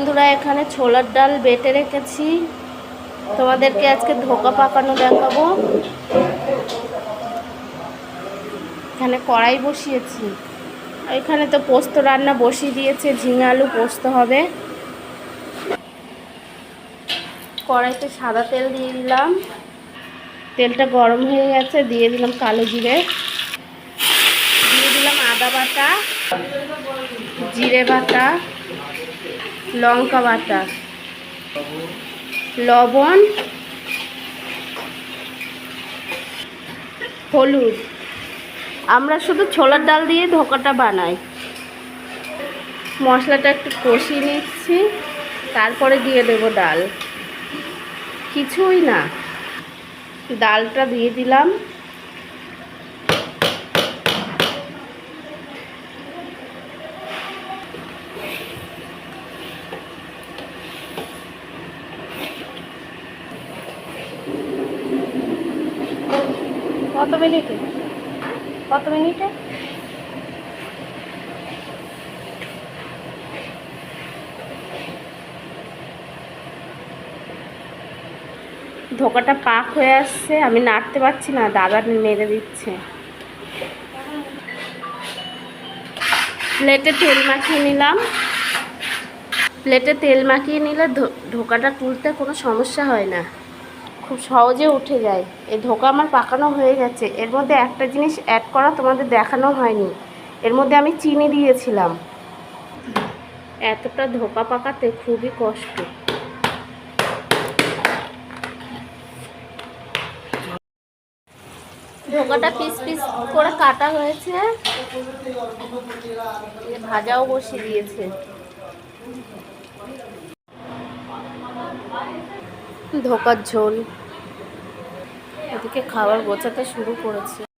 বন্ধুরা, এখানে ছোলার ডাল বেটে রেখেছি। তোমাদেরকে আজকে ধোকা পাকানো দেখাবো। এখানে কড়াই বসিয়েছি। এখানে তো পোস্ত রান্না বসিয়ে দিয়েছে, ঝিঙে আলু পোস্ত হবে। কড়াইতে সাদা তেল দিয়ে দিলাম। তেলটা গরম হয়ে গেছে, দিয়ে দিলাম কালো জিরে। দিয়ে দিলাম আদা বাটা, জিরে বাটা। লঙ্কা বাটা। লবণ, হলুদ। আমরা শুধু ছোলার ডাল দিয়ে ধোকাটা বানাই। মশলাটা একটু কষিয়ে নিচ্ছি, তারপরে দিয়ে দেবো ডাল। কিছুই না। ডালটা দিয়ে দিলাম। কত মিনিটে? কত মিনিটে? ধোকাটা পাক হয়ে আসছে, আমি নাড়তে পারছি না, দাদা মেরে দিচ্ছে। প্লেটে তেল মাখিয়ে নিলাম। প্লেটে তেল মাখিয়ে নিলে ধোকাটা তুলতে কোনো সমস্যা হয় না। খুব সহজে উঠে যায়। এই ধোকা আমার পাকানো হয়ে গেছে। এর মধ্যে একটা জিনিস অ্যাড করা তোমাদের দেখানো হয়নি। এর মধ্যে আমি চিনি দিয়েছিলাম। এতটা ধোকা পাকাতে খুবই কষ্ট। ধোকাটা পিস পিস করে কাটা হয়েছে। ভাজাও বসিয়ে দিয়েছে। ধোকার ঝোল। এদিকে খাবার গোছাতে শুরু করেছে।